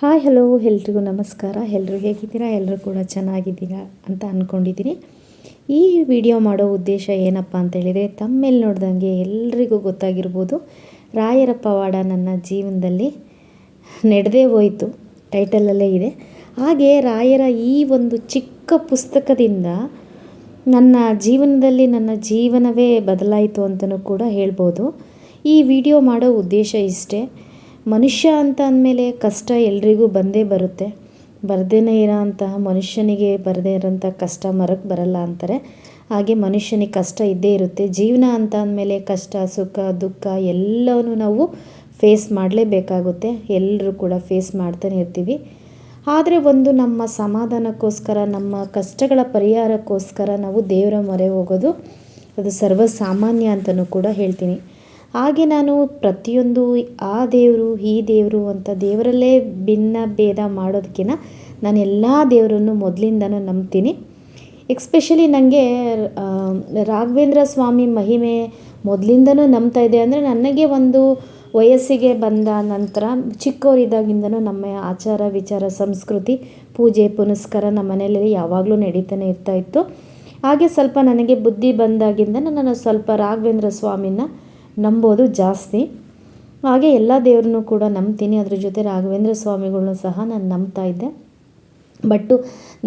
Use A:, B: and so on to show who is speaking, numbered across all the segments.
A: Hi, hello, ಎಲ್ರಿಗೂ ನಮಸ್ಕಾರ. ಎಲ್ಲರೂ ಹೇಗಿದ್ದೀರಾ? ಎಲ್ಲರೂ ಕೂಡ ಚೆನ್ನಾಗಿದ್ದೀರಾ ಅಂತ ಅಂದ್ಕೊಂಡಿದ್ದೀನಿ ಈ ವಿಡಿಯೋ ಮಾಡೋ ಉದ್ದೇಶ ಏನಪ್ಪ ಅಂತ ಹೇಳಿದರೆ, ತಮ್ಮೇಲೆ ನೋಡ್ದಂಗೆ ಎಲ್ರಿಗೂ ಗೊತ್ತಾಗಿರ್ಬೋದು ರಾಯರ ಪವಾಡ ನನ್ನ ಜೀವನದಲ್ಲಿ ನಡೆದೇ ಹೋಯಿತು. ಟೈಟಲಲ್ಲೇ ಇದೆ. ಹಾಗೆ ರಾಯರ ಈ ಒಂದು ಚಿಕ್ಕ ಪುಸ್ತಕದಿಂದ ನನ್ನ ಜೀವನದಲ್ಲಿ ನನ್ನ ಜೀವನವೇ ಬದಲಾಯಿತು ಅಂತಲೂ ಕೂಡ ಹೇಳ್ಬೋದು. ಈ ವಿಡಿಯೋ ಮಾಡೋ ಉದ್ದೇಶ ಇಷ್ಟೇ. ಮನುಷ್ಯ ಅಂತ ಅಂದಮೇಲೆ ಕಷ್ಟ ಎಲ್ರಿಗೂ ಬಂದೇ ಬರುತ್ತೆ. ಬರದೇನೆ ಇರೋ ಅಂತಹ ಮನುಷ್ಯನಿಗೆ ಬರದೇ ಇರೋಂಥ ಕಷ್ಟ ಮರಕ್ಕೆ ಬರಲ್ಲ ಅಂತಾರೆ. ಹಾಗೆ ಮನುಷ್ಯನಿಗೆ ಕಷ್ಟ ಇದ್ದೇ ಇರುತ್ತೆ. ಜೀವನ ಅಂತ ಅಂದಮೇಲೆ ಕಷ್ಟ, ಸುಖ, ದುಃಖ ಎಲ್ಲವೂ ನಾವು ಫೇಸ್ ಮಾಡಲೇಬೇಕಾಗುತ್ತೆ. ಎಲ್ಲರೂ ಕೂಡ ಫೇಸ್ ಮಾಡ್ತಾನೆ ಇರ್ತೀವಿ. ಆದರೆ ಒಂದು ನಮ್ಮ ಸಮಾಧಾನಕ್ಕೋಸ್ಕರ, ನಮ್ಮ ಕಷ್ಟಗಳ ಪರಿಹಾರಕ್ಕೋಸ್ಕರ ನಾವು ದೇವರ ಮೊರೆ ಹೋಗೋದು ಅದು ಸರ್ವಸಾಮಾನ್ಯ ಅಂತಲೂ ಕೂಡ ಹೇಳ್ತೀನಿ. ಹಾಗೆ ನಾನು ಪ್ರತಿಯೊಂದು ಆ ದೇವರು, ಈ ದೇವರು ಅಂತ ದೇವರಲ್ಲೇ ಭಿನ್ನ ಭೇದ ಮಾಡೋದಕ್ಕಿಂತ ನಾನು ಎಲ್ಲ ದೇವರನ್ನು ಮೊದಲಿಂದನೂ ನಂಬ್ತೀನಿ. ಎಕ್ಸ್ಪೆಷಲಿ ನನಗೆ ರಾಘವೇಂದ್ರ ಸ್ವಾಮಿ ಮಹಿಮೆ ಮೊದಲಿಂದನೂ ನಂಬ್ತಾ ಇದೆ. ಅಂದರೆ ನನಗೆ ಒಂದು ವಯಸ್ಸಿಗೆ ಬಂದ ನಂತರ ಚಿಕ್ಕವರಿದ್ದಾಗಿಂದನೂ ನಮ್ಮ ಆಚಾರ, ವಿಚಾರ, ಸಂಸ್ಕೃತಿ, ಪೂಜೆ, ಪುನಸ್ಕಾರ ನಮ್ಮ ಮನೆಯಲ್ಲಿ ಯಾವಾಗಲೂ ನಡೀತಾನೆ ಇರ್ತಾಯಿತ್ತು ಹಾಗೆ ಸ್ವಲ್ಪ ನನಗೆ ಬುದ್ಧಿ ಬಂದಾಗಿಂದ ನಾನು ಸ್ವಲ್ಪ ರಾಘವೇಂದ್ರ ಸ್ವಾಮಿನ ನಂಬೋದು ಜಾಸ್ತಿ. ಹಾಗೆ ಎಲ್ಲ ದೇವ್ರನ್ನೂ ಕೂಡ ನಂಬ್ತೀನಿ. ಅದ್ರ ಜೊತೆ ರಾಘವೇಂದ್ರ ಸ್ವಾಮಿಗಳ್ನೂ ಸಹ ನಾನು ನಂಬ್ತಾ ಇದ್ದೆ. ಬಟ್ಟು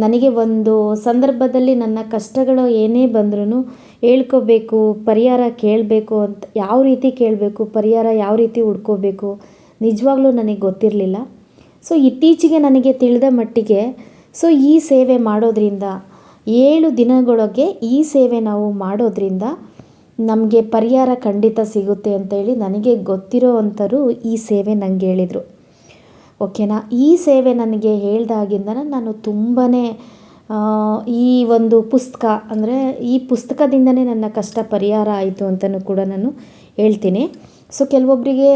A: ನನಗೆ ಒಂದು ಸಂದರ್ಭದಲ್ಲಿ ನನ್ನ ಕಷ್ಟಗಳು ಏನೇ ಬಂದ್ರೂ ಹೇಳ್ಕೋಬೇಕು, ಪರಿಹಾರ ಕೇಳಬೇಕು ಅಂತ, ಯಾವ ರೀತಿ ಕೇಳಬೇಕು, ಪರಿಹಾರ ಯಾವ ರೀತಿ ಹುಡ್ಕೋಬೇಕು ನಿಜವಾಗ್ಲೂ ನನಗೆ ಗೊತ್ತಿರಲಿಲ್ಲ. ಸೊ ಇತ್ತೀಚೆಗೆ ನನಗೆ ತಿಳಿದ ಮಟ್ಟಿಗೆ, ಸೊ ಈ ಸೇವೆ ಮಾಡೋದ್ರಿಂದ, ಏಳು ದಿನಗಳೊಳಗೆ ಈ ಸೇವೆ ನಾವು ಮಾಡೋದ್ರಿಂದ ನಮಗೆ ಪರಿಹಾರ ಖಂಡಿತ ಸಿಗುತ್ತೆ ಅಂತೇಳಿ ನನಗೆ ಗೊತ್ತಿರೋ ಅಂಥವ್ರು ಈ ಸೇವೆ ನನಗೆ ಹೇಳಿದರು. ಓಕೆನಾ? ಈ ಸೇವೆ ನನಗೆ ಹೇಳ್ದಾಗಿಂದ ನಾನು ತುಂಬಾ ಈ ಒಂದು ಪುಸ್ತಕ, ಅಂದರೆ ಈ ಪುಸ್ತಕದಿಂದನೇ ನನ್ನ ಕಷ್ಟ ಪರಿಹಾರ ಆಯಿತು ಅಂತಲೂ ಕೂಡ ನಾನು ಹೇಳ್ತೀನಿ. ಸೊ ಕೆಲವೊಬ್ಬರಿಗೆ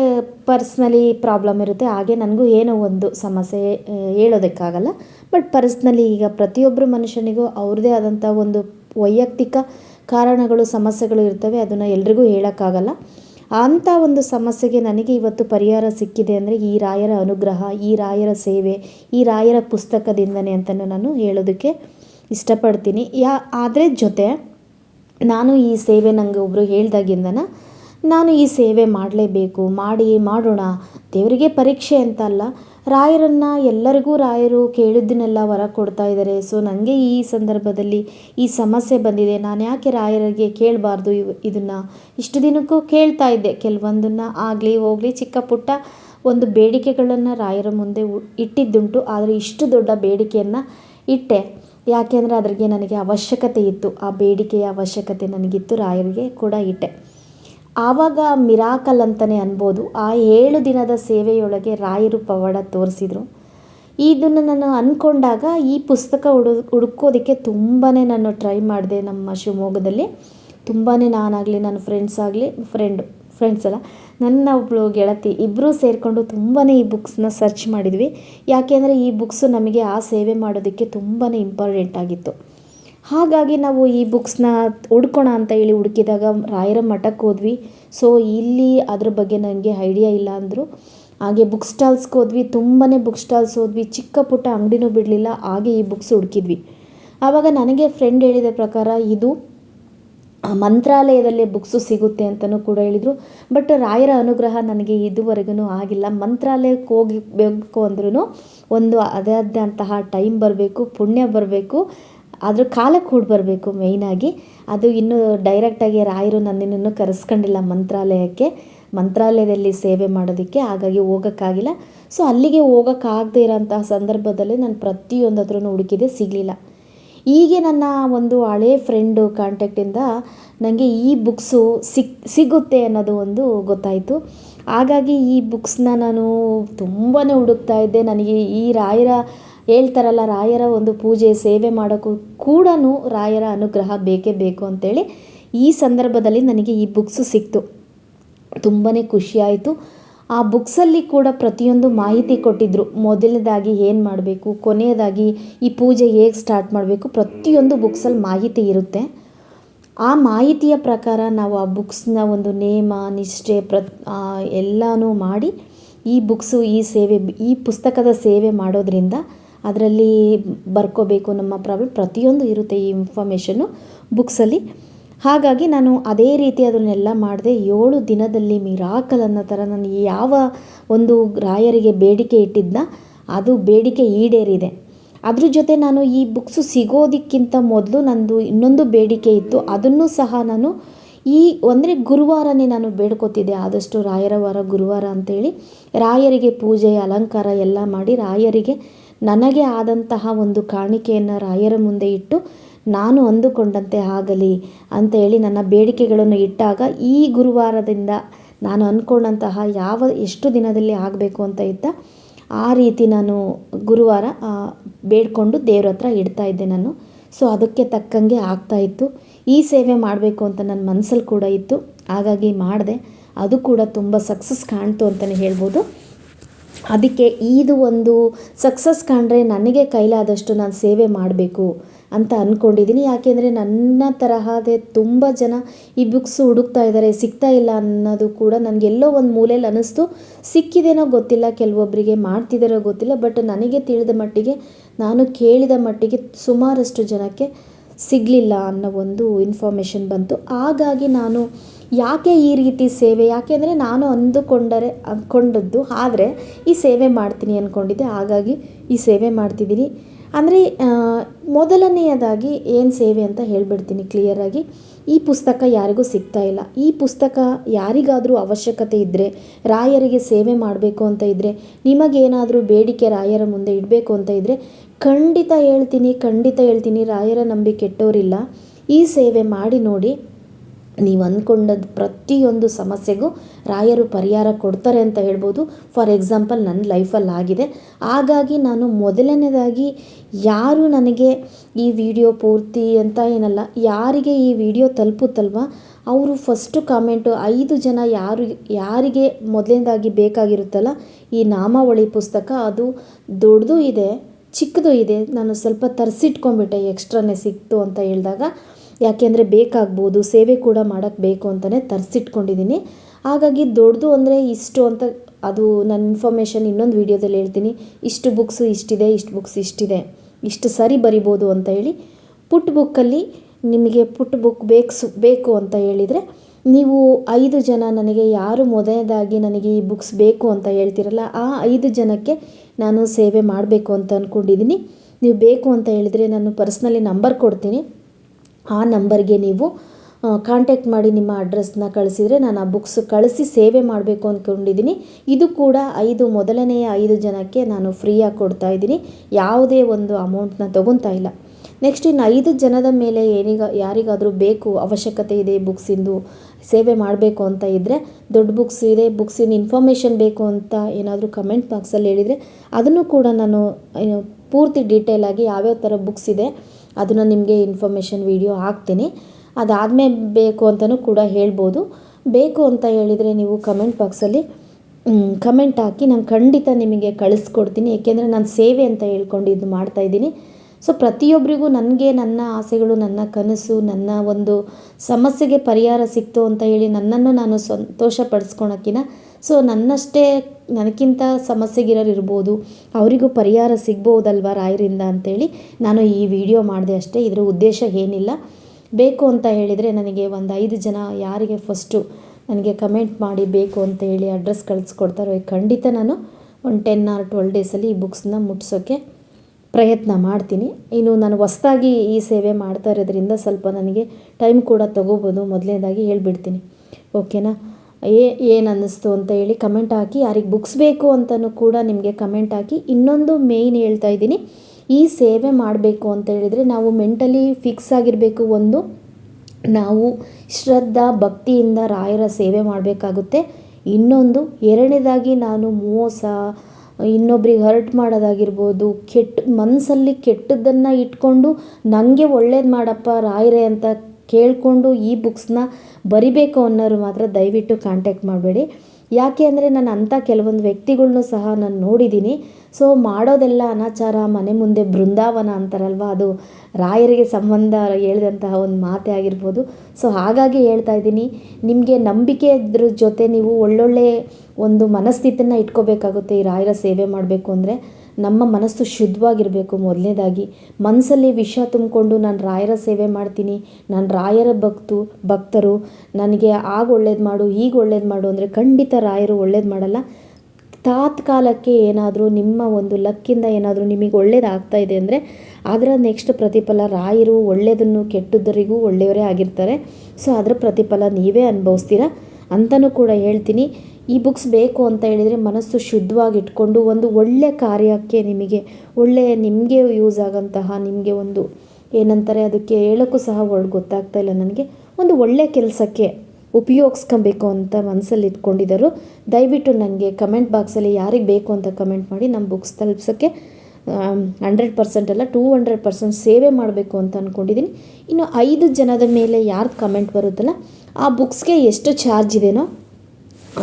A: ಪರ್ಸ್ನಲಿ ಪ್ರಾಬ್ಲಮ್ ಇರುತ್ತೆ, ಹಾಗೆ ನನಗೂ ಏನೋ ಒಂದು ಸಮಸ್ಯೆ ಹೇಳೋದಕ್ಕಾಗಲ್ಲ. ಬಟ್ ಪರ್ಸ್ನಲಿ ಈಗ ಪ್ರತಿಯೊಬ್ಬರು ಮನುಷ್ಯನಿಗೂ ಅವ್ರದ್ದೇ ಆದಂಥ ಒಂದು ವೈಯಕ್ತಿಕ ಕಾರಣಗಳು, ಸಮಸ್ಯೆಗಳು ಇರ್ತವೆ, ಅದನ್ನು ಎಲ್ರಿಗೂ ಹೇಳೋಕ್ಕಾಗಲ್ಲ. ಅಂಥ ಒಂದು ಸಮಸ್ಯೆಗೆ ನನಗೆ ಇವತ್ತು ಪರಿಹಾರ ಸಿಕ್ಕಿದೆ ಅಂದರೆ ಈ ರಾಯರ ಅನುಗ್ರಹ, ಈ ರಾಯರ ಸೇವೆ, ಈ ರಾಯರ ಪುಸ್ತಕದಿಂದನೇ ಅಂತಲೂ ನಾನು ಹೇಳೋದಕ್ಕೆ ಇಷ್ಟಪಡ್ತೀನಿ. ಯಾ, ಆದರೆ ಜೊತೆ ನಾನು ಈ ಸೇವೆ ನನಗೆ ಒಬ್ಬರು ಹೇಳ್ದಾಗಿಂದನ ನಾನು ಈ ಸೇವೆ ಮಾಡಲೇಬೇಕು, ಮಾಡಿ ಮಾಡೋಣ, ದೇವರಿಗೆ ಪರೀಕ್ಷೆ ಅಂತ ಅಲ್ಲ ರಾಯರನ್ನು ಎಲ್ಲರಿಗೂ ರಾಯರು ಕೇಳಿದ್ದನ್ನೆಲ್ಲ ವರ ಕೊಡ್ತಾ ಇದ್ದಾರೆ. ಸೊ ನನಗೆ ಈ ಸಂದರ್ಭದಲ್ಲಿ ಈ ಸಮಸ್ಯೆ ಬಂದಿದೆ. ನಾನು ಯಾಕೆ ರಾಯರಿಗೆ ಕೇಳಬಾರ್ದು ಇವ್, ಇದನ್ನು? ಇಷ್ಟು ದಿನಕ್ಕೂ ಕೇಳ್ತಾ ಇದ್ದೆ. ಕೆಲವೊಂದನ್ನು ಆಗಲಿ ಹೋಗಲಿ, ಚಿಕ್ಕ ಪುಟ್ಟ ಒಂದು ಬೇಡಿಕೆಗಳನ್ನು ರಾಯರ ಮುಂದೆ ಇಟ್ಟಿದ್ದುಂಟು. ಆದರೆ ಇಷ್ಟು ದೊಡ್ಡ ಬೇಡಿಕೆಯನ್ನು ಇಟ್ಟೆ. ಯಾಕೆಂದರೆ ಅದರಿಗೆ ನನಗೆ ಅವಶ್ಯಕತೆ ಇತ್ತು. ಆ ಬೇಡಿಕೆಯ ಅವಶ್ಯಕತೆ ನನಗಿತ್ತು. ರಾಯರಿಗೆ ಕೂಡ ಇಟ್ಟೆ. ಆವಾಗ ಮಿರಾಕಲ್ ಅಂತಲೇ ಅನ್ಬೋದು, ಆ ಏಳು ದಿನದ ಸೇವೆಯೊಳಗೆ ರಾಯರು ಪವಾಡ ತೋರಿಸಿದ್ರು. ಇದನ್ನು ನಾನು ಅಂದ್ಕೊಂಡಾಗ ಈ ಪುಸ್ತಕ ಹುಡು ಹುಡ್ಕೋದಕ್ಕೆ ತುಂಬಾ ನಾನು ಟ್ರೈ ಮಾಡಿದೆ ನಮ್ಮ ಶಿವಮೊಗ್ಗದಲ್ಲಿ. ತುಂಬಾ ನಾನಾಗಲಿ, ನನ್ನ ಫ್ರೆಂಡ್ಸ್ ಆಗಲಿ, ಫ್ರೆಂಡು, ಫ್ರೆಂಡ್ಸ್ ಅಲ್ಲ, ನನ್ನ ಒಬ್ಬಳು ಗೆಳತಿ ಇಬ್ಬರೂ ಸೇರಿಕೊಂಡು ತುಂಬಾ ಈ ಬುಕ್ಸ್ನ ಸರ್ಚ್ ಮಾಡಿದ್ವಿ. ಯಾಕೆಂದರೆ ಈ ಬುಕ್ಸು ನಮಗೆ ಆ ಸೇವೆ ಮಾಡೋದಕ್ಕೆ ತುಂಬಾ ಇಂಪಾರ್ಟೆಂಟ್ ಆಗಿತ್ತು. ಹಾಗಾಗಿ ನಾವು ಈ ಬುಕ್ಸ್ನ ಹುಡ್ಕೋಣ ಅಂತ ಹೇಳಿ ಹುಡುಕಿದಾಗ ರಾಯರ ಮಠಕ್ಕೆ ಹೋದ್ವಿ. ಸೊ ಇಲ್ಲಿ ಅದ್ರ ಬಗ್ಗೆ ನನಗೆ ಐಡಿಯಾ ಇಲ್ಲ ಅಂದರು. ಹಾಗೆ ಬುಕ್ ಸ್ಟಾಲ್ಸ್ಗೆ ಹೋದ್ವಿ. ತುಂಬಾ ಬುಕ್ ಸ್ಟಾಲ್ಸ್ ಹೋದ್ವಿ. ಚಿಕ್ಕ ಪುಟ್ಟ ಅಂಗಡಿನೂ ಬಿಡಲಿಲ್ಲ. ಹಾಗೆ ಈ ಬುಕ್ಸ್ ಹುಡುಕಿದ್ವಿ. ಆವಾಗ ನನಗೆ ಫ್ರೆಂಡ್ ಹೇಳಿದ ಪ್ರಕಾರ ಇದು ಮಂತ್ರಾಲಯದಲ್ಲೇ ಬುಕ್ಸು ಸಿಗುತ್ತೆ ಅಂತಲೂ ಕೂಡ ಹೇಳಿದರು. ಬಟ್ ರಾಯರ ಅನುಗ್ರಹ ನನಗೆ ಇದುವರೆಗೂ ಆಗಿಲ್ಲ. ಮಂತ್ರಾಲಯಕ್ಕೆ ಹೋಗಿ ಬೇಕು ಅಂದ್ರೂ ಒಂದು ಅದಾದಂತಹ ಟೈಮ್ ಬರಬೇಕು, ಪುಣ್ಯ ಬರಬೇಕು. ಅದ್ರ ಕಾಲಕ್ಕೆ ಕೂಡಿ ಬರಬೇಕು ಮೇಯ್ನಾಗಿ ಅದು ಇನ್ನೂ ಡೈರೆಕ್ಟಾಗಿ ರಾಯರು ನನ್ನನ್ನು ಕರೆಸ್ಕೊಂಡಿಲ್ಲ ಮಂತ್ರಾಲಯಕ್ಕೆ. ಮಂತ್ರಾಲಯದಲ್ಲಿ ಸೇವೆ ಮಾಡೋದಕ್ಕೆ ಹಾಗಾಗಿ ಹೋಗೋಕ್ಕಾಗಿಲ್ಲ. ಸೊ ಅಲ್ಲಿಗೆ ಹೋಗೋಕ್ಕಾಗದೇ ಇರೋಂತಹ ಸಂದರ್ಭದಲ್ಲಿ ನಾನು ಪ್ರತಿಯೊಂದು ಹುಡುಕಿದೆ ಸಿಗಲಿಲ್ಲ. ಹೀಗೆ ನನ್ನ ಒಂದು ಹಳೇ ಫ್ರೆಂಡು ಕಾಂಟ್ಯಾಕ್ಟಿಂದ ನನಗೆ ಈ ಬುಕ್ಸು ಸಿಕ್ ಸಿಗುತ್ತೆ ಅನ್ನೋದು ಒಂದು ಗೊತ್ತಾಯಿತು. ಹಾಗಾಗಿ ಈ ಬುಕ್ಸ್ನ ನಾನು ತುಂಬಾ ಹುಡುಕ್ತಾ ಇದ್ದೆ. ನನಗೆ ಈ ರಾಯರ ಹೇಳ್ತಾರಲ್ಲ, ರಾಯರ ಒಂದು ಪೂಜೆ, ಸೇವೆ ಮಾಡೋಕ್ಕೂ ಕೂಡ ರಾಯರ ಅನುಗ್ರಹ ಬೇಕೇ ಬೇಕು ಅಂತೇಳಿ ಈ ಸಂದರ್ಭದಲ್ಲಿ ನನಗೆ ಈ ಬುಕ್ಸು ಸಿಕ್ತು. ತುಂಬಾ ಖುಷಿಯಾಯಿತು ಆ ಬುಕ್ಸಲ್ಲಿ ಕೂಡ ಪ್ರತಿಯೊಂದು ಮಾಹಿತಿ ಕೊಟ್ಟಿದ್ದರು ಮೊದಲನೇದಾಗಿ ಏನು ಮಾಡಬೇಕು, ಕೊನೆಯದಾಗಿ ಈ ಪೂಜೆ ಹೇಗೆ ಸ್ಟಾರ್ಟ್ ಮಾಡಬೇಕು, ಪ್ರತಿಯೊಂದು ಬುಕ್ಸಲ್ಲಿ ಮಾಹಿತಿ ಇರುತ್ತೆ. ಆ ಮಾಹಿತಿಯ ಪ್ರಕಾರ ನಾವು ಆ ಬುಕ್ಸ್ನ ಒಂದು ನೇಮ, ನಿಷ್ಠೆ ಪ್ರ ಎಲ್ಲನೂ ಮಾಡಿ ಈ ಬುಕ್ಸು ಈ ಸೇವೆ, ಈ ಪುಸ್ತಕದ ಸೇವೆ ಮಾಡೋದ್ರಿಂದ ಅದರಲ್ಲಿ ಬರ್ಕೋಬೇಕು ನಮ್ಮ ಪ್ರಾಬ್ಲಮ್ ಪ್ರತಿಯೊಂದು ಇರುತ್ತೆ ಈ ಇನ್ಫಾರ್ಮೇಷನ್ನು ಬುಕ್ಸಲ್ಲಿ ಹಾಗಾಗಿ ನಾನು ಅದೇ ರೀತಿ ಅದನ್ನೆಲ್ಲ ಮಾಡಿದೆ ಏಳು ದಿನದಲ್ಲಿ ಮಿರಾಕಲ್ ಅನ್ನೋ ಥರ ನಾನು ಯಾವ ಒಂದು ರಾಯರಿಗೆ ಬೇಡಿಕೆ ಇಟ್ಟಿದ್ನ ಅದು ಬೇಡಿಕೆ ಈಡೇರಿದೆ. ಅದ್ರ ಜೊತೆ ನಾನು ಈ ಬುಕ್ಸು ಸಿಗೋದಕ್ಕಿಂತ ಮೊದಲು ನಂದು ಇನ್ನೊಂದು ಬೇಡಿಕೆ ಇತ್ತು. ಅದನ್ನು ಸಹ ನಾನು ಈ ಅಂದರೆ ಗುರುವಾರನೇ ನಾನು ಬೇಡ್ಕೋತಿದ್ದೆ ಆದಷ್ಟು ರಾಯರ ವಾರ ಗುರುವಾರ ಅಂತೇಳಿ. ರಾಯರಿಗೆ ಪೂಜೆ, ಅಲಂಕಾರ ಎಲ್ಲ ಮಾಡಿ ರಾಯರಿಗೆ ನನಗೆ ಆದಂತಹ ಒಂದು ಕಾಣಿಕೆಯನ್ನು ರಾಯರ ಮುಂದೆ ಇಟ್ಟು, ನಾನು ಅಂದುಕೊಂಡಂತೆ ಆಗಲಿ ಅಂತೇಳಿ ನನ್ನ ಬೇಡಿಕೆಗಳನ್ನು ಇಟ್ಟಾಗ, ಈ ಗುರುವಾರದಿಂದ ನಾನು ಅಂದ್ಕೊಂಡಂತಹ ಯಾವ ಎಷ್ಟು ದಿನದಲ್ಲಿ ಆಗಬೇಕು ಅಂತ ಇದ್ದ, ಆ ರೀತಿ ನಾನು ಗುರುವಾರ ಬೇಡಿಕೊಂಡು ದೇವ್ರ ಹತ್ರ ಇಡ್ತಾ ಇದ್ದೆ ನಾನು. ಸೊ, ಅದಕ್ಕೆ ತಕ್ಕಂಗೆ ಆಗ್ತಾ ಇತ್ತು. ಈ ಸೇವೆ ಮಾಡಬೇಕು ಅಂತ ನನ್ನ ಮನಸ್ಸಲ್ಲಿ ಕೂಡ ಇತ್ತು. ಹಾಗಾಗಿ ಮಾಡಿದೆ. ಅದು ಕೂಡ ತುಂಬ ಸಕ್ಸಸ್ ಕಾಣ್ತು ಅಂತಲೇ ಹೇಳ್ಬೋದು. ಅದಕ್ಕೆ ಇದು ಒಂದು ಸಕ್ಸಸ್ ಕಂಡ್ರೆ ನನಗೆ ಕೈಲಾದಷ್ಟು ನಾನು ಸೇವೆ ಮಾಡಬೇಕು ಅಂತ ಅಂದ್ಕೊಂಡಿದ್ದೀನಿ ಯಾಕೆಂದರೆ ನನ್ನ ತರಹದೇ ತುಂಬ ಜನ ಈ ಬುಕ್ಸ್ ಹುಡುಕ್ತಾ ಇದ್ದಾರೆ ಸಿಗ್ತಾ ಇಲ್ಲ ಅನ್ನೋದು ಕೂಡ ನನಗೆಲ್ಲೋ ಒಂದು ಮೂಲೆಯಲ್ಲಿ ಅನ್ನಿಸ್ತು ಸಿಕ್ಕಿದೇನೋ ಗೊತ್ತಿಲ್ಲ ಕೆಲವೊಬ್ಬರಿಗೆ ಮಾಡ್ತಿದ್ದಾರೋ ಗೊತ್ತಿಲ್ಲ ಬಟ್ ನನಗೆ ತಿಳಿದ ಮಟ್ಟಿಗೆ, ನಾನು ಕೇಳಿದ ಮಟ್ಟಿಗೆ ಸುಮಾರಷ್ಟು ಜನಕ್ಕೆ ಸಿಗಲಿಲ್ಲ ಅನ್ನೋ ಒಂದು ಇನ್ಫಾರ್ಮೇಷನ್ ಬಂತು. ಹಾಗಾಗಿ ನಾನು ಯಾಕೆ ಈ ರೀತಿ ಸೇವೆ? ಯಾಕೆಂದರೆ ನಾನು ಅಂದುಕೊಂಡರೆ, ಅಂದ್ಕೊಂಡದ್ದು ಆದರೆ ಈ ಸೇವೆ ಮಾಡ್ತೀನಿ ಅಂದ್ಕೊಂಡಿದ್ದೆ ಹಾಗಾಗಿ ಈ ಸೇವೆ ಮಾಡ್ತಿದ್ದೀನಿ. ಅಂದರೆ ಮೊದಲನೆಯದಾಗಿ ಏನು ಸೇವೆ ಅಂತ ಹೇಳಿಬಿಡ್ತೀನಿ ಕ್ಲಿಯರಾಗಿ ಈ ಪುಸ್ತಕ ಯಾರಿಗೂ ಸಿಗ್ತಾ ಇಲ್ಲ. ಈ ಪುಸ್ತಕ ಯಾರಿಗಾದರೂ ಅವಶ್ಯಕತೆ ಇದ್ದರೆ ರಾಯರಿಗೆ ಸೇವೆ ಮಾಡಬೇಕು ಅಂತ ಇದ್ದರೆ ನಿಮಗೇನಾದರೂ ಬೇಡಿಕೆ ರಾಯರ ಮುಂದೆ ಇಡಬೇಕು ಅಂತ ಇದ್ದರೆ ಖಂಡಿತ ಹೇಳ್ತೀನಿ ಖಂಡಿತ ಹೇಳ್ತೀನಿ, ರಾಯರ ನಂಬಿ ಕೆಟ್ಟೋರಿಲ್ಲ. ಈ ಸೇವೆ ಮಾಡಿ ನೋಡಿ. ನೀವು ಅಂದ್ಕೊಂಡದ್ದು ಪ್ರತಿಯೊಂದು ಸಮಸ್ಯೆಗೂ ರಾಯರು ಪರಿಹಾರ ಕೊಡ್ತಾರೆ ಅಂತ ಹೇಳ್ಬೋದು. ಫಾರ್ ಎಕ್ಸಾಂಪಲ್ ನನ್ನ ಲೈಫಲ್ಲಿ ಆಗಿದೆ. ಹಾಗಾಗಿ ನಾನು ಮೊದಲನೇದಾಗಿ ಯಾರು ನನಗೆ ಈ ವಿಡಿಯೋ ಪೂರ್ತಿ ಅಂತ ಏನಲ್ಲ, ಯಾರಿಗೆ ಈ ವಿಡಿಯೋ ತಲುಪುತ್ತಲ್ವ, ಅವರು ಫಸ್ಟು ಕಾಮೆಂಟು ಐದು ಜನ ಯಾರು, ಯಾರಿಗೆ ಮೊದಲನೇದಾಗಿ ಬೇಕಾಗಿರುತ್ತಲ್ಲ, ಈ ನಾಮಾವಳಿ ಪುಸ್ತಕ ಅದು ದೊಡ್ಡದು ಇದೆ, ಚಿಕ್ಕದು ಇದೆ, ನಾನು ಸ್ವಲ್ಪ ತರಿಸಿಟ್ಕೊಂಡ್ಬಿಟ್ಟೆ ಎಕ್ಸ್ಟ್ರಾನೇ ಸಿಕ್ತು ಅಂತ ಹೇಳಿದಾಗ ಯಾಕೆಂದರೆ ಬೇಕಾಗ್ಬೋದು, ಸೇವೆ ಕೂಡ ಮಾಡೋಕ್ಕೆ ಬೇಕು ಅಂತಲೇ ತರಿಸಿಟ್ಕೊಂಡಿದ್ದೀನಿ ಹಾಗಾಗಿ ದೊಡ್ಡದು ಅಂದರೆ ಇಷ್ಟು ಅಂತ, ಅದು ನನ್ನ ಇನ್ಫಾರ್ಮೇಷನ್ ಇನ್ನೊಂದು ವೀಡಿಯೋದಲ್ಲಿ ಹೇಳ್ತೀನಿ. ಇಷ್ಟು ಬುಕ್ಸು ಇಷ್ಟಿದೆ, ಇಷ್ಟು ಬುಕ್ಸ್ ಇಷ್ಟಿದೆ, ಇಷ್ಟು ಸರಿ ಬರಿಬೋದು ಅಂತ ಹೇಳಿ ಪುಟ್ ಬುಕ್ಕಲ್ಲಿ ನಿಮಗೆ ಪುಟ್ ಬುಕ್ ಬೇಕು ಬೇಕು ಅಂತ ಹೇಳಿದರೆ ನೀವು ಐದು ಜನ ನನಗೆ ಯಾರು ಮೊದಲನೇದಾಗಿ ನನಗೆ ಈ ಬುಕ್ಸ್ ಬೇಕು ಅಂತ ಹೇಳ್ತಿರಲ್ಲ, ಆ ಐದು ಜನಕ್ಕೆ ನಾನು ಸೇವೆ ಮಾಡಬೇಕು ಅಂತ ಅಂದ್ಕೊಂಡಿದ್ದೀನಿ ನೀವು ಬೇಕು ಅಂತ ಹೇಳಿದರೆ ನಾನು ಪರ್ಸ್ನಲಿ ನಂಬರ್ ಕೊಡ್ತೀನಿ. ಆ ನಂಬರ್ಗೆ ನೀವು ಕಾಂಟ್ಯಾಕ್ಟ್ ಮಾಡಿ ನಿಮ್ಮ ಅಡ್ರೆಸ್ನ ಕಳಿಸಿದರೆ ನಾನು ಆ ಬುಕ್ಸ್ ಕಳಿಸಿ ಸೇವೆ ಮಾಡಬೇಕು ಅಂದ್ಕೊಂಡಿದ್ದೀನಿ ಇದು ಕೂಡ ಐದು, ಮೊದಲನೆಯ ಐದು ಜನಕ್ಕೆ ನಾನು ಫ್ರೀಯಾಗಿ ಕೊಡ್ತಾ ಇದ್ದೀನಿ. ಯಾವುದೇ ಒಂದು ಅಮೌಂಟ್ನ ತೊಗೊತಾ ಇಲ್ಲ. ನೆಕ್ಸ್ಟ್ ಇನ್ನು ಐದು ಜನದ ಮೇಲೆ ಏನೀಗ, ಯಾರಿಗಾದರೂ ಬೇಕು ಅವಶ್ಯಕತೆ ಇದೆ ಬುಕ್ಸಿಂದು ಸೇವೆ ಮಾಡಬೇಕು ಅಂತ ಇದ್ದರೆ ದೊಡ್ಡ ಬುಕ್ಸ್ ಇದೆ ಬುಕ್ಸಿನ ಇನ್ಫಾರ್ಮೇಷನ್ ಬೇಕು ಅಂತ ಏನಾದರೂ ಕಮೆಂಟ್ ಬಾಕ್ಸಲ್ಲಿ ಹೇಳಿದರೆ, ಅದನ್ನು ಕೂಡ ನಾನು ಪೂರ್ತಿ ಡೀಟೇಲಾಗಿ ಯಾವ್ಯಾವ ಥರ ಬುಕ್ಸ್ ಇದೆ ಅದನ್ನು ನಿಮಗೆ ಇನ್ಫಾರ್ಮೇಷನ್ ವೀಡಿಯೋ ಹಾಕ್ತೀನಿ. ಅದಾದಮೇಲೆ ಬೇಕು ಅಂತಲೂ ಕೂಡ ಹೇಳ್ಬೋದು. ಬೇಕು ಅಂತ ಹೇಳಿದರೆ ನೀವು ಕಮೆಂಟ್ ಬಾಕ್ಸಲ್ಲಿ ಕಮೆಂಟ್ ಹಾಕಿ ನಾನು ಖಂಡಿತ ನಿಮಗೆ ಕಳಿಸ್ಕೊಡ್ತೀನಿ. ಏಕೆಂದರೆ ನಾನು ಸೇವೆ ಅಂತ ಹೇಳ್ಕೊಂಡು ಇದು ಮಾಡ್ತಾಯಿದ್ದೀನಿ ಸೊ ಪ್ರತಿಯೊಬ್ಬರಿಗೂ ನನಗೆ ನನ್ನ ಆಸೆಗಳು, ನನ್ನ ಕನಸು, ನನ್ನ ಒಂದು ಸಮಸ್ಯೆಗೆ ಪರಿಹಾರ ಸಿಕ್ತು ಅಂತ ಹೇಳಿ ನನ್ನನ್ನು ನಾನು ಸಂತೋಷ ಪಡಿಸ್ಕೊಳಕ್ಕಿಂತ ಸೊ ನನ್ನಷ್ಟೇ ನನಗಿಂತ ಸಮಸ್ಯೆಗಿರೋರು ಇರ್ಬೋದು, ಅವರಿಗೂ ಪರಿಹಾರ ಸಿಗ್ಬೋದಲ್ವ ರಾಯರಿಂದ ಅಂಥೇಳಿ ನಾನು ಈ ವಿಡಿಯೋ ಮಾಡಿದೆ ಅಷ್ಟೇ. ಇದರ ಉದ್ದೇಶ ಏನಿಲ್ಲ. ಬೇಕು ಅಂತ ಹೇಳಿದರೆ ನನಗೆ ಒಂದು ಐದು ಜನ ಯಾರಿಗೆ ಫಸ್ಟು ನನಗೆ ಕಮೆಂಟ್ ಮಾಡಿ ಬೇಕು ಅಂತ ಹೇಳಿ ಅಡ್ರೆಸ್ ಕಳಿಸ್ಕೊಡ್ತಾರೋ, ಖಂಡಿತ ನಾನು ಒಂದು ಟೆನ್ ಆರ್ ಟ್ವೆಲ್ ಡೇಸಲ್ಲಿ ಈ ಬುಕ್ಸ್ನ ಮುಟ್ಸೋಕ್ಕೆ ಪ್ರಯತ್ನ ಮಾಡ್ತೀನಿ. ಇನ್ನು ನಾನು ಹೊಸ್ದಾಗಿ ಈ ಸೇವೆ ಮಾಡ್ತಾ ಇರೋದ್ರಿಂದ ಸ್ವಲ್ಪ ನನಗೆ ಟೈಮ್ ಕೂಡ ತೊಗೋಬೋದು. ಮೊದಲನೇದಾಗಿ ಹೇಳಿಬಿಡ್ತೀನಿ. ಓಕೆನಾ ಏ, ಏನು ಅನ್ನಿಸ್ತು ಅಂತ ಹೇಳಿ ಕಮೆಂಟ್ ಹಾಕಿ. ಯಾರಿಗೆ ಬುಕ್ಸ್ ಬೇಕು ಅಂತಲೂ ಕೂಡ ನಿಮಗೆ ಕಮೆಂಟ್ ಹಾಕಿ. ಇನ್ನೊಂದು ಮೇಯ್ನ್ ಹೇಳ್ತಾ ಇದ್ದೀನಿ. ಈ ಸೇವೆ ಮಾಡಬೇಕು ಅಂತ ಹೇಳಿದರೆ ನಾವು ಮೆಂಟಲಿ ಫಿಕ್ಸ್ ಆಗಿರಬೇಕು ಒಂದು. ನಾವು ಶ್ರದ್ಧಾ, ಭಕ್ತಿಯಿಂದ ರಾಯರ ಸೇವೆ ಮಾಡಬೇಕಾಗುತ್ತೆ. ಇನ್ನೊಂದು, ಎರಡನೇದಾಗಿ ನಾನು ಮೋಸ, ಇನ್ನೊಬ್ರಿಗೆ ಹರ್ಟ್ ಮಾಡೋದಾಗಿರ್ಬೋದು, ಕೆಟ್ಟ ಮನಸ್ಸಲ್ಲಿ ಕೆಟ್ಟದ್ದನ್ನು ಇಟ್ಕೊಂಡು ನನಗೆ ಒಳ್ಳೇದು ಮಾಡಪ್ಪ ರಾಯರೇ ಅಂತ ಕೇಳಿಕೊಂಡು ಈ ಬುಕ್ಸ್ನ ಬರಿಬೇಕು ಅನ್ನೋರು ಮಾತ್ರ ದಯವಿಟ್ಟು ಕಾಂಟ್ಯಾಕ್ಟ್ ಮಾಡಬೇಡಿ. ಯಾಕೆ ಅಂದರೆ ನಾನು ಅಂಥ ಕೆಲವೊಂದು ವ್ಯಕ್ತಿಗಳ್ನೂ ಸಹ ನಾನು ನೋಡಿದ್ದೀನಿ ಸೊ ಮಾಡೋದೆಲ್ಲ ಅನಾಚಾರ, ಮನೆ ಮುಂದೆ ಬೃಂದಾವನ ಅಂತಾರಲ್ವ, ಅದು ರಾಯರಿಗೆ ಸಂಬಂಧ ಹೇಳಿದಂತಹ ಒಂದು ಮಾತೇ ಆಗಿರ್ಬೋದು. ಸೊ ಹಾಗಾಗಿ ಹೇಳ್ತಾ ಇದ್ದೀನಿ, ನಿಮಗೆ ನಂಬಿಕೆ ಇದ್ರ ಜೊತೆ ನೀವು ಒಳ್ಳೊಳ್ಳೆ ಒಂದು ಮನಸ್ಥಿತಿನ ಇಟ್ಕೋಬೇಕಾಗುತ್ತೆ ಈ ರಾಯರ ಸೇವೆ ಮಾಡಬೇಕು ಅಂದರೆ. ನಮ್ಮ ಮನಸ್ಸು ಶುದ್ಧವಾಗಿರಬೇಕು ಮೊದಲನೇದಾಗಿ. ಮನಸ್ಸಲ್ಲಿ ವಿಷ ತುಂಬಿಕೊಂಡು ನಾನು ರಾಯರ ಸೇವೆ ಮಾಡ್ತೀನಿ. ನಾನು ರಾಯರ ಭಕ್ತು, ಭಕ್ತರು. ನನಗೆ ಆಗ ಒಳ್ಳೇದು ಮಾಡು, ಈಗ ಒಳ್ಳೇದು ಮಾಡು ಅಂದರೆ ಖಂಡಿತ ರಾಯರು ಒಳ್ಳೇದು ಮಾಡಲ್ಲ. ತಾತ್ಕಾಲಕ್ಕೆ ಏನಾದರೂ ನಿಮ್ಮ ಒಂದು ಲಕ್ಕಿಂದ ಏನಾದರೂ ನಿಮಗೆ ಒಳ್ಳೇದು ಆಗ್ತಾ ಇದೆ ಅಂದರೆ ಅದರ ನೆಕ್ಸ್ಟ್ ಪ್ರತಿಫಲ ರಾಯರು ಒಳ್ಳೆಯದನ್ನು ಕೆಟ್ಟದ್ದರಿಗೂ ಒಳ್ಳೆಯವರೇ ಆಗಿರ್ತಾರೆ. ಸೊ ಅದರ ಪ್ರತಿಫಲ ನೀವೇ ಅನುಭವಿಸ್ತೀರ ಅಂತಲೂ ಕೂಡ ಹೇಳ್ತೀನಿ. ಈ ಬುಕ್ಸ್ ಬೇಕು ಅಂತ ಹೇಳಿದರೆ ಮನಸ್ಸು ಶುದ್ಧವಾಗಿ ಇಟ್ಕೊಂಡು ಒಂದು ಒಳ್ಳೆಯ ಕಾರ್ಯಕ್ಕೆ ನಿಮಗೆ ಒಳ್ಳೆಯ ನಿಮಗೆ ಯೂಸ್ ಆಗೋಂತಹ ನಿಮಗೆ ಒಂದು ಏನಂತಾರೆ ಅದಕ್ಕೆ ಹೇಳೋಕ್ಕೂ ಸಹ ಒಳ್ಳೆ ಗೊತ್ತಾಗ್ತಾ ಇಲ್ಲ ನನಗೆ. ಒಂದು ಒಳ್ಳೆಯ ಕೆಲಸಕ್ಕೆ ಉಪಯೋಗಿಸ್ಕೊಬೇಕು ಅಂತ ಮನಸ್ಸಲ್ಲಿ ಇಟ್ಕೊಂಡಿದ್ದರು. ದಯವಿಟ್ಟು ನನಗೆ ಕಮೆಂಟ್ ಬಾಕ್ಸಲ್ಲಿ ಯಾರಿಗೆ ಬೇಕು ಅಂತ ಕಮೆಂಟ್ ಮಾಡಿ ನಮ್ಮ ಬುಕ್ಸ್ ತಲುಪ್ಸೋಕ್ಕೆ ಹಂಡ್ರೆಡ್ ಪರ್ಸೆಂಟ್ ಅಲ್ಲ ಟೂ ಹಂಡ್ರೆಡ್ ಪರ್ಸೆಂಟ್ ಸೇವೆ ಮಾಡಬೇಕು ಅಂತ ಅಂದ್ಕೊಂಡಿದ್ದೀನಿ ಇನ್ನು ಐದು ಜನದ ಮೇಲೆ ಯಾರ್ದು ಕಮೆಂಟ್ ಬರುತ್ತಲ್ಲ, ಆ ಬುಕ್ಸ್ಗೆ ಎಷ್ಟು ಚಾರ್ಜ್ ಇದೆಯೋ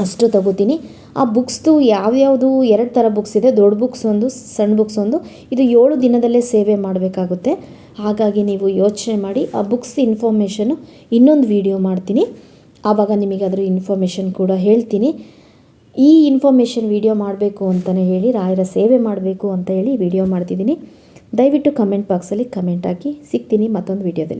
A: ಅಷ್ಟು ತಗೋತೀನಿ. ಆ ಬುಕ್ಸ್ದು ಯಾವ್ಯಾವುದು, ಎರಡು ಥರ ಬುಕ್ಸ್ ಇದೆ ದೊಡ್ಡ ಬುಕ್ಸ್ ಒಂದು ಸಣ್ಣ ಬುಕ್ಸ್ ಒಂದು, ಇದು ಏಳು ದಿನದಲ್ಲೇ ಸೇವೆ ಮಾಡಬೇಕಾಗುತ್ತೆ. ಹಾಗಾಗಿ ನೀವು ಯೋಚನೆ ಮಾಡಿ, ಆ ಬುಕ್ಸ್ ಇನ್ಫಾರ್ಮೇಷನು ಇನ್ನೊಂದು ವಿಡಿಯೋ ಮಾಡ್ತೀನಿ. ಆವಾಗ ನಿಮಗೆ ಅದರ ಇನ್ಫಾರ್ಮೇಷನ್ ಕೂಡ ಹೇಳ್ತೀನಿ. ಈ ಇನ್ಫಾರ್ಮೇಷನ್ ವಿಡಿಯೋ ಮಾಡಬೇಕು ಅಂತಲೇ ಹೇಳಿ, ರಾಯರ ಸೇವೆ ಮಾಡಬೇಕು ಅಂತ ಹೇಳಿ ವಿಡಿಯೋ ಮಾಡ್ತಿದ್ದೀನಿ. ದಯವಿಟ್ಟು ಕಮೆಂಟ್ ಬಾಕ್ಸಲ್ಲಿ ಕಮೆಂಟ್ ಹಾಕಿ, ಸಿಗ್ತೀನಿ ಮತ್ತೊಂದು ವಿಡಿಯೋದಲ್ಲಿ.